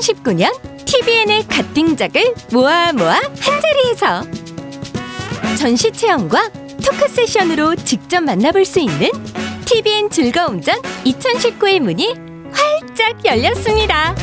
2019년 TVN의 갓띵작을 모아 모아 한 자리에서 전시 체험과 토크 세션으로 직접 만나볼 수 있는 TVN 즐거움 전 2019의 문이 활짝 열렸습니다.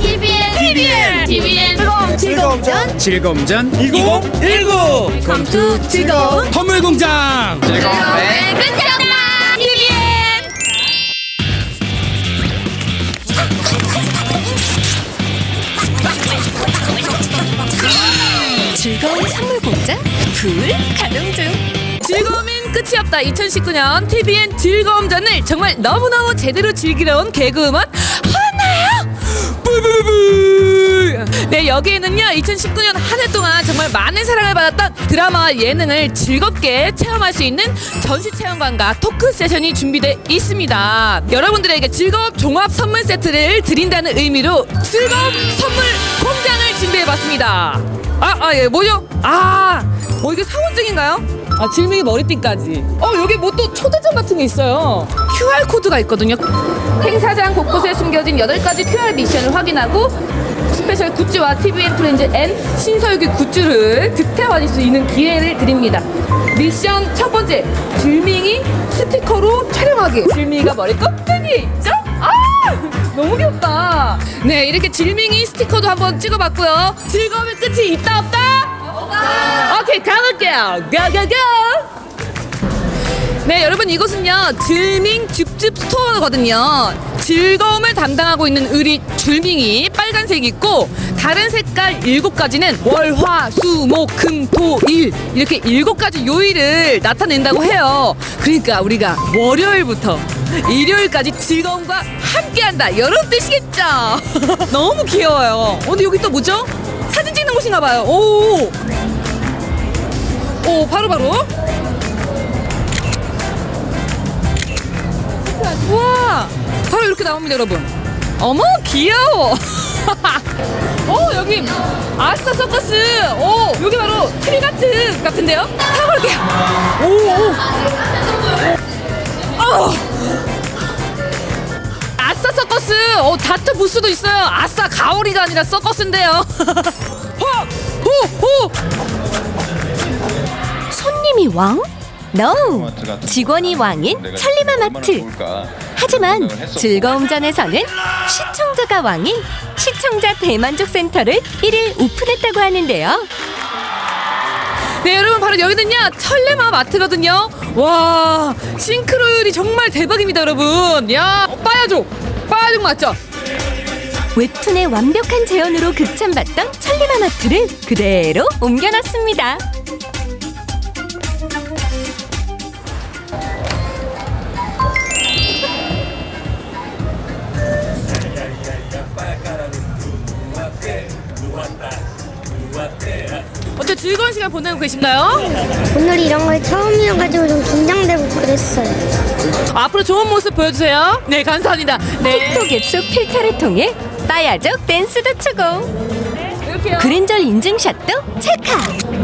TVN TVN 즐거움 전 즐거움 전 2019 컴투 즐거움. 허물공장. 네, 끝장나 TVN 즐거운 선물 공장? 불 가동 중. 즐거움인 끝이 없다. 2019년 TVN 즐거움 전을 정말 너무너무 제대로 즐기러 온 개그우먼 하나요? 뿌뿌뿌 네 여기에는요 2019년 한 해 동안 정말 많은 사랑을 받았던 드라마와 예능을 즐겁게 체험할 수 있는 전시 체험관과 토크 세션이 준비되어 있습니다. 여러분들에게 즐거움 종합 선물 세트를 드린다는 의미로 즐거움 선물 공장을 준비해봤습니다. 아 아 예 뭐죠? 아 어, 이게 사원증인가요? 아, 질문이 머리띠까지. 어, 여기 뭐 또 초대장 같은 게 있어요. QR코드가 있거든요. 행사장 곳곳에 숨겨진 8가지 QR 미션을 확인하고 스페셜 굿즈와 TVN 프렌즈 N 신서유기 굿즈를 득템하실 수 있는 기회를 드립니다. 미션 첫 번째, 질밍이 스티커로 촬영하기. 질밍이가 머리 껍데기에 있죠? 아! 너무 귀엽다. 네, 이렇게 질밍이 스티커도 한번 찍어봤고요. 즐거움의 끝이 있다, 없다? 오케이 가볼게요. 고고고! 네 여러분 이곳은요 질밍 줍줍 스토어거든요. 즐거움을 담당하고 있는 의리 줄밍이 빨간색 있고 다른 색깔 일곱 가지는 월화수목금토일. 이렇게 일곱 가지 요일을 나타낸다고 해요. 그러니까 우리가 월요일부터 일요일까지 즐거움과 함께한다. 이런 뜻이겠죠? 너무 귀여워요. 어, 근데 여기 또 뭐죠? 사진 찍는 곳인가 봐요. 오 오 바로 바로. 우와 바로 이렇게 나옵니다 여러분. 어머 귀여워. 오 여기 아스타 서커스. 오 여기 바로 트리가트 같은데요? 타볼게요. 오오. 어. 아싸 서커스. 어 다트 부스도 있어요. 아싸 가오리가 아니라 서커스인데요. 호호 호 손님이 왕? No! 직원이 왕인 천리마마트. 하지만 즐거움 전에서는 시청자가 왕인 시청자 대만족 센터를 1일 오픈했다고 하는데요. 네 여러분 바로 여기는요 철레마 마트거든요 와 싱크로율이 정말 대박입니다 여러분 야 어, 빠야족 빠야족 맞죠? 웹툰의 완벽한 재현으로 극찬받던 천리마 마트를 그대로 옮겨놨습니다. 시간 보내고 계신가요? 오늘 이런 걸 처음이어가지고 좀 긴장되고 그랬어요. 앞으로 좋은 모습 보여주세요. 네 감사합니다. 네. 틱톡 앱속 필터를 통해 빠야족 댄스도 추고. 이렇게요. 그랜절 인증샷도 찰칵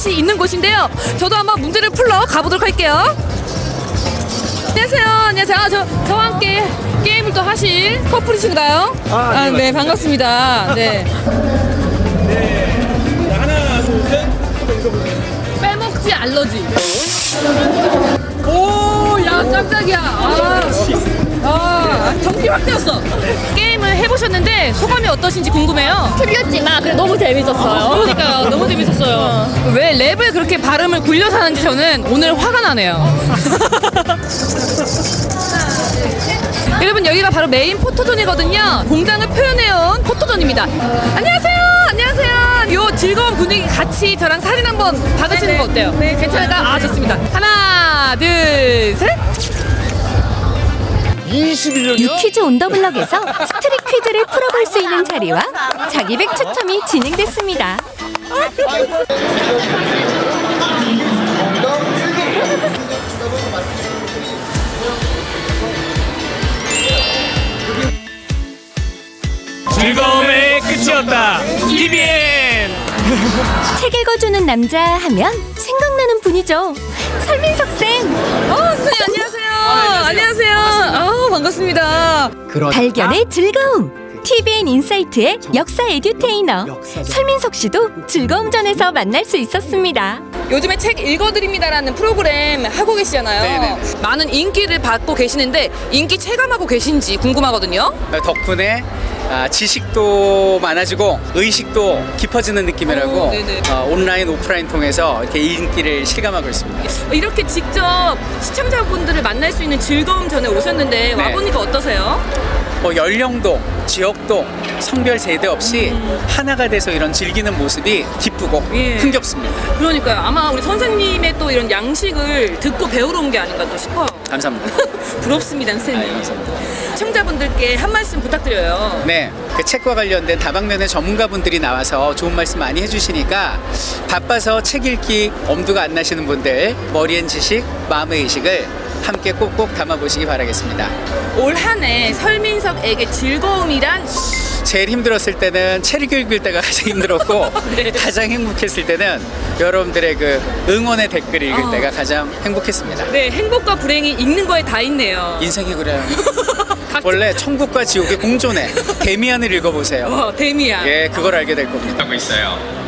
마켓이 있는 곳인데요 저도 한번 문제를 풀러 가보도록 할게요 안녕하세요 안녕하세요 아, 저, 저와 함께 게임을 또 하실 커플이신가요? 아, 네, 반갑습니다 네. 하나 둘셋 빼먹지 알러지. 오, 야 깜짝이야. 아, 아 정기 확 되었어. 게임을 해보셨는데 소감이 어떠신지 궁금해요. 틀렸지만 그래 너무 재밌었어요 그러니까요, 너무 재밌었어요. 왜 랩을 그렇게 발음을 굴려서 하는지 저는 오늘 화가 나네요. 여러분 여기가 바로 메인 포토존이거든요. 공장을 표현해온 포토존입니다. 안녕하세요, 안녕하세요. 요 즐거운 분위기 같이 저랑 사진 한번 받으시는 거 어때요? 네, 괜찮을까요? 아 좋습니다. 하나, 둘, 셋. 21년이요? 유퀴즈 온더블럭에서 스트릿 퀴즈를 풀어볼 수 있는 자리와 자기백 추첨이 진행됐습니다. 즐거움의 끝이었다. TVN. 책 읽어주는 남자 하면 생각나는 분이죠. 설민석 쌤. 어, 쌤 안녕하세요. 안녕하세요. 아, 반갑습니다. 발견의 즐거움. TVN 인사이트의 역사 에듀테이너 설민석 씨도 즐거움 전에서 만날 수 있었습니다. 요즘에 책 읽어드립니다라는 프로그램 하고 계시잖아요. 네네. 많은 인기를 받고 계시는데 인기 체감하고 계신지 궁금하거든요. 덕분에 아, 지식도 많아지고 의식도 깊어지는 느낌이라고 오. 어, 온라인 오프라인 통해서 이렇게 인기를 실감하고 있습니다. 이렇게 직접 시청자분들을 만날 수 있는 즐거움 전에 오셨는데 네. 와보니까 어떠세요? 뭐 연령도 지역도 성별 세대 없이 하나가 돼서 이런 즐기는 모습이 기쁘고 예. 흥겹습니다. 그러니까요. 아마 우리 선생님의 또 이런 양식을 듣고 배우러 온 게 아닌가 또 싶어요. 감사합니다. 부럽습니다, 선생님. 아유, 감사합니다. 시청자분들께 한 말씀 부탁드려요. 네, 그 책과 관련된 다방면의 전문가분들이 나와서 좋은 말씀 많이 해주시니까 바빠서 책 읽기 엄두가 안 나시는 분들 머리엔 지식, 마음의 의식을 함께 꼭꼭 담아보시기 바라겠습니다. 올 한 해 설민석에게 즐거움이란 제일 힘들었을 때는 책 읽을 때가 가장 힘들었고 네. 가장 행복했을 때는 여러분들의 그 응원의 댓글 읽을 어. 때가 가장 행복했습니다. 네 행복과 불행이 읽는 거에 다 있네요. 인생이 그래요. 원래 천국과 지옥의 공존에 데미안을 읽어보세요. 어, 데미안. 예, 그걸 알게 될 겁니다. 하고 있어요.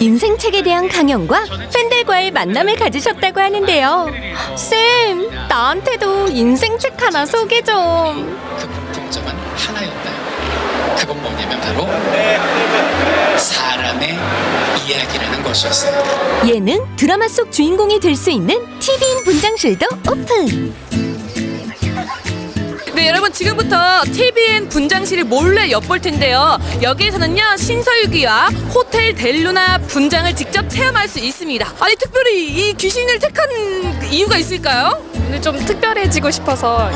인생책에 대한 강연과 팬들과의 만남을 가지셨다고 하는데요. 쌤, 나한테도 인생책 하나 소개 좀. 그 공통점은 하나였나요? 그건 뭐냐면 바로 사람의 이야기라는 것이었어요. 예능, 드라마 속 주인공이 될 수 있는 TV인 분장실도 오픈. 네 여러분 지금부터 TVN 분장실을 몰래 엿볼 텐데요. 여기에서는요 신서유기와 호텔 델루나 분장을 직접 체험할 수 있습니다. 아니 특별히 이 귀신을 택한 이유가 있을까요? 오늘 좀 특별해지고 싶어서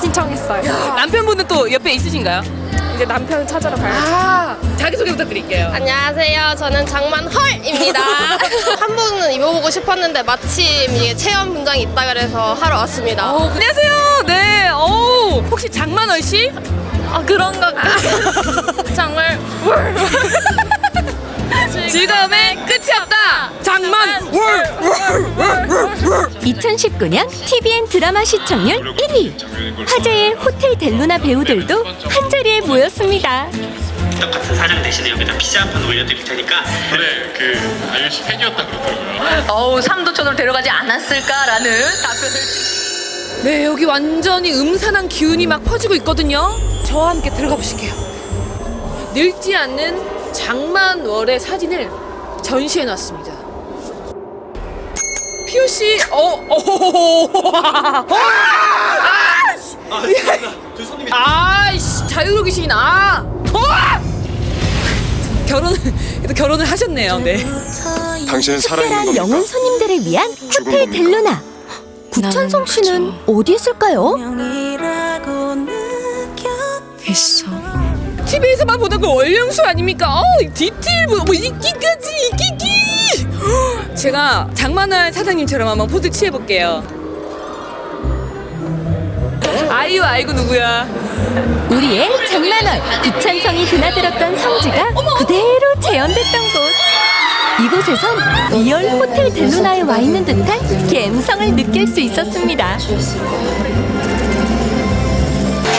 신청했어요. 남편분은 또 옆에 있으신가요? 이제 남편 찾으러 가요. 아 자기 소개 부탁드릴게요. 안녕하세요. 저는 장만헐입니다. 한복은 입어보고 싶었는데 마침 이게 체험 분장이 있다 그래서 하러 왔습니다. 어, 안녕하세요. 네. 오, 혹시 장만월 씨? 아 그런 것 같아요. 정말 즐거움의 끝이 없다. 장만 월. 2019년 TVN 드라마 시청률 1위. 화제의 호텔 델루나 배우들도 한 자리에 모였습니다. 같은 사장 대신에 여기다 피자 한 판 올려드릴 테니까 그래, 그 아유 씨 팬이었다 그러더라고요. 어우 삼도천으로 데려가지 않았을까라는 답변을 네, 여기 완전히 음산한 기운이 막 퍼지고 있거든요. 저와 함께 들어가 보실게요. 늙지 않는 장만월의 사진을 전시해 놨습니다. 피오 씨, 어, 어, 아, 아이씨, 자유로 귀신, 아, 어! 결혼, 또 결혼을 하셨네요, 네. 당신은 살아있는 겁니까? 영혼 손님들을 위한 호텔 델루나. 구찬성 씨는 어디 있을까요? TV에서만 보던 그 월령수 아닙니까? 어, 이 디테일 뭐, 뭐 이끼까지 이끼끼. 제가 장만할 사장님처럼 한번 포즈 취해 볼게요. 아이유 아이고 누구야? 우리의 장만월 구찬성이 드나들었던 성지가 그대로 재현됐던 곳. 이곳에선 리얼 호텔 델루나에 와 있는 듯한 감성을 느낄 수 있었습니다.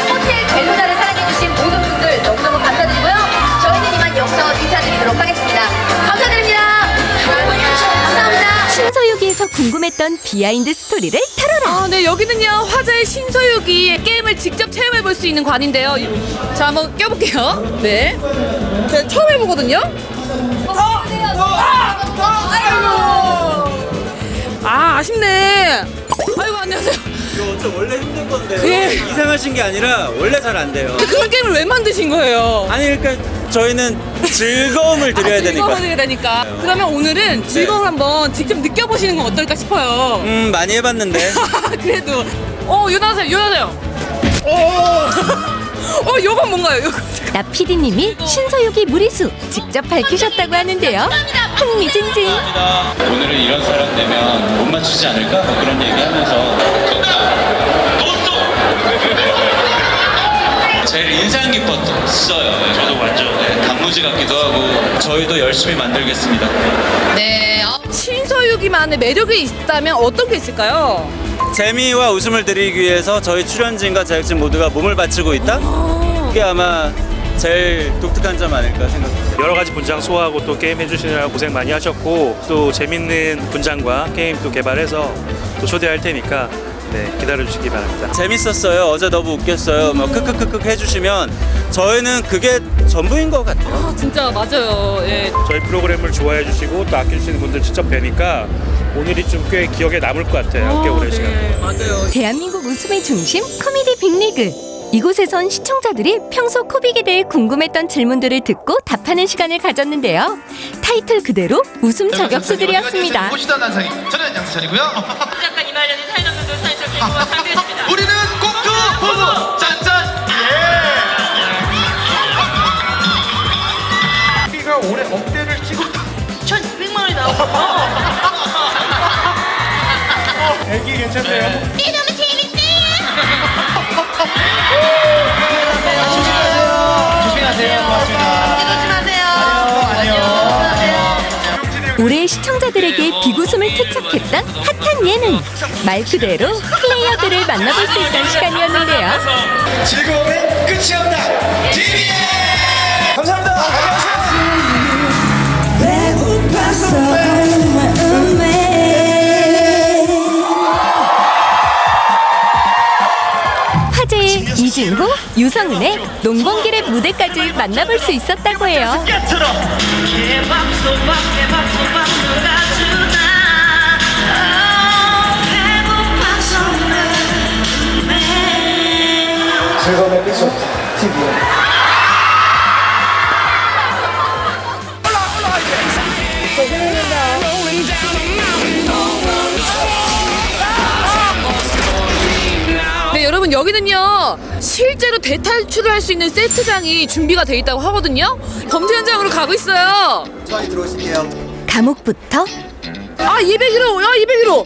호텔 델루나를 사랑해주신 모든 분들 너무너무 감사드리고요. 저희는 이만 여기서 인사드리도록 하겠습니다. 감사드립니다. 신서유기에서 궁금했던 비하인드 스토리를 털어라. 아, 네 여기는요 화자의 신서유기 게임을 직접 체험해 볼 수 있는 관인데요. 자 한번 껴볼게요. 네. 제가 처음 해보거든요. 아 아쉽네. 아이고 안녕하세요. 저 원래 힘든 건데 예. 이상하신 게 아니라 원래 잘 안 돼요. 그런 게임을 왜 만드신 거예요? 아니 그러니까 저희는 즐거움을 드려야 되니까. 즐거움을 드려야 되니까. 그러면 오늘은 즐거움을 한번 직접 느껴보시는 건 어떨까 싶어요. 음 많이 해봤는데. 그래도 어 요나세요 요나세요. 어, 어 요건 뭔가요? 요거. 나 PD님이 신서유기 무리수 직접 밝히셨다고 하는데요. 흥미진진. 오늘은 이런 사람 되면 못 맞추지 않을까? 뭐 그런 얘기하면서 제일 인상 깊었어요. 저도 완전 네, 단무지 같기도 하고 저희도 열심히 만들겠습니다. 네. 어, 신서유기만의 매력이 있다면 어떤 게 있을까요? 재미와 웃음을 드리기 위해서 저희 출연진과 제작진 모두가 몸을 바치고 있다? 그게 아마 제일 독특한 점 아닐까 생각합니다. 여러 가지 분장 소화하고 또 게임 해주시느라 고생 많이 하셨고 또 재밌는 분장과 게임 또 개발해서 또 초대할 테니까 네 기다려 주시기 바랍니다. 재밌었어요. 어제 너무 웃겼어요. 막 크크크크 해주시면 저희는 그게 전부인 것 같아요. 아, 진짜 맞아요. 예. 저희 프로그램을 좋아해 주시고 또 아껴주시는 분들 직접 뵈니까 오늘이 좀 꽤 기억에 남을 것 같아요. 꽤 오랜 시간. 네, 맞아요. 대한민국 웃음의 중심 코미디 빅리그. 이곳에선 시청자들이 평소 코빅에 대해 궁금했던 질문들을 듣고 답하는 시간을 가졌는데요. 타이틀 그대로 웃음 저격수들이었습니다. 보시던 난상이 저는 양수찬이고요. 잠깐 이말년이 사회전도들 사회적 개그와 상대했습니다. 우리는 공투 부부 짠짠 예. 우리가 올해 억대를 찍었다. 1,600만 원이 나오고. 애기 괜찮네요. 너무 재밌네. 조심하세요. 조심하세요. 고맙습니다. 조심하세요. 안녕. 올해 시청자들에게 비웃음을 투척했던 핫한 예능. 말 그대로 플레이어들을 만나볼 수 있던 시간이었는데요. 즐거움은 끝이 없다. TVN 감사합니다. 화제의 이 진호, 유성은의 농번기의 무대까지 만나볼 수 있었다고 해요. 즐거움의 끝이 없다. TVN 네, 여러분 여기는요 실제로 대탈출을 할 수 있는 세트장이 준비가 돼 있다고 하거든요. 범죄 현장으로 가고 있어요. 저희 들어오실게요. 감옥부터 아 201호, 야 201호.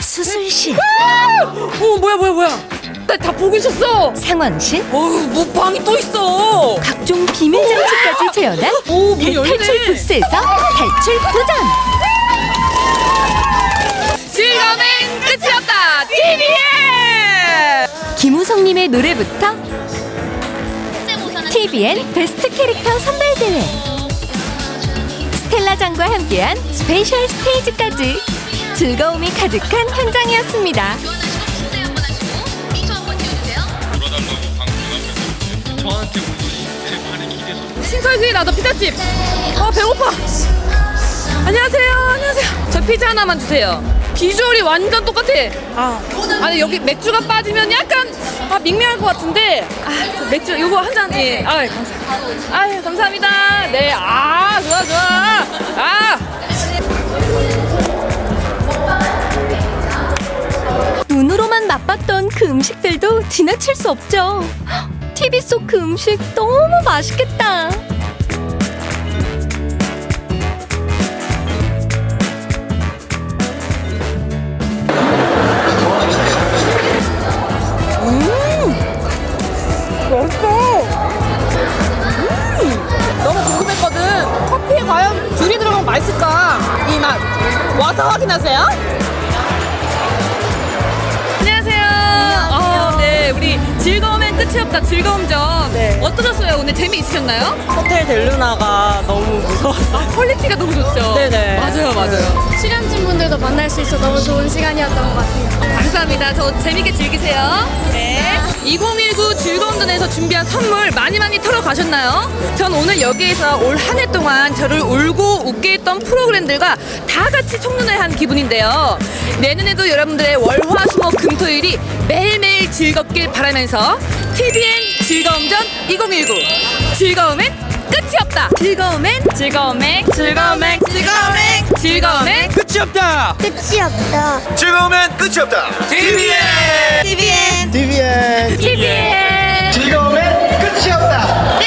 수술실, 어 뭐야 뭐야 뭐야. 나 다 보고 있었어. 상황실, 어우 뭐 방이 또 있어. 각종 비밀 장치까지 재현한 오, 문 열리네. 대탈출 부스에서 탈출 도전! 김우성님의 노래부터 TVN 베스트 캐릭터 선발 대회 스텔라장과 함께한 스페셜 스테이지까지 즐거움이 가득한 현장이었습니다. 신설기 나도 피자집. 어 배고파. 안녕하세요. 안녕하세요. 저 피자 하나만 주세요. 비주얼이 완전 똑같아. 아, 아니 여기 맥주가 빠지면 약간 아 밍밍할 것 같은데 아, 저 맥주 요거 한 잔. 예. 아, 감사합니다. 아, 감사합니다. 네. 아, 좋아 좋아. 아. 눈으로만 맛봤던 그 음식들도 지나칠 수 없죠. TV 속 그 음식 너무 맛있겠다. 맛있을까? 이 맛. 와서 확인하세요. 안녕하세요. 어, 네, 우리 즐거움엔 끝이 없다. 즐거움점. 네. 어떠셨어요? 오늘 재미있으셨나요? 호텔 델루나가 너무 무서웠어요. 아, 퀄리티가 너무 좋죠. 네네. 맞아요, 맞아요. 출연진 분들도 만날 수 있어 너무 좋은 시간이었던 것 같아요. 감사합니다. 저 재밌게 즐기세요. 네. 2019 즐거움전에서 준비한 선물 많이 많이 털어 가셨나요? 전 오늘 여기에서 올 한 해 동안 저를 울고 웃게 했던 프로그램들과 다 같이 총론을 한 기분인데요. 내년에도 여러분들의 월화수목 금토일이 매일매일 즐겁길 바라면서 TVN 즐거움 전 2019 즐거움은 끝이 없다. 즐거움은 즐거움엔 즐거움엔 즐거움엔 즐거움엔 끝이 없다. 끝이 없다. 즐거움엔 끝이 없다. TVN TVN TVN TVN 즐거움엔 끝이 없다.